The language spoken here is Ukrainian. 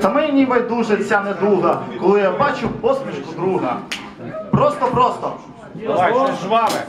Та мені байдуже ця недуга, коли я бачу посмішку друга. Просто-просто. Давай, щось жваве.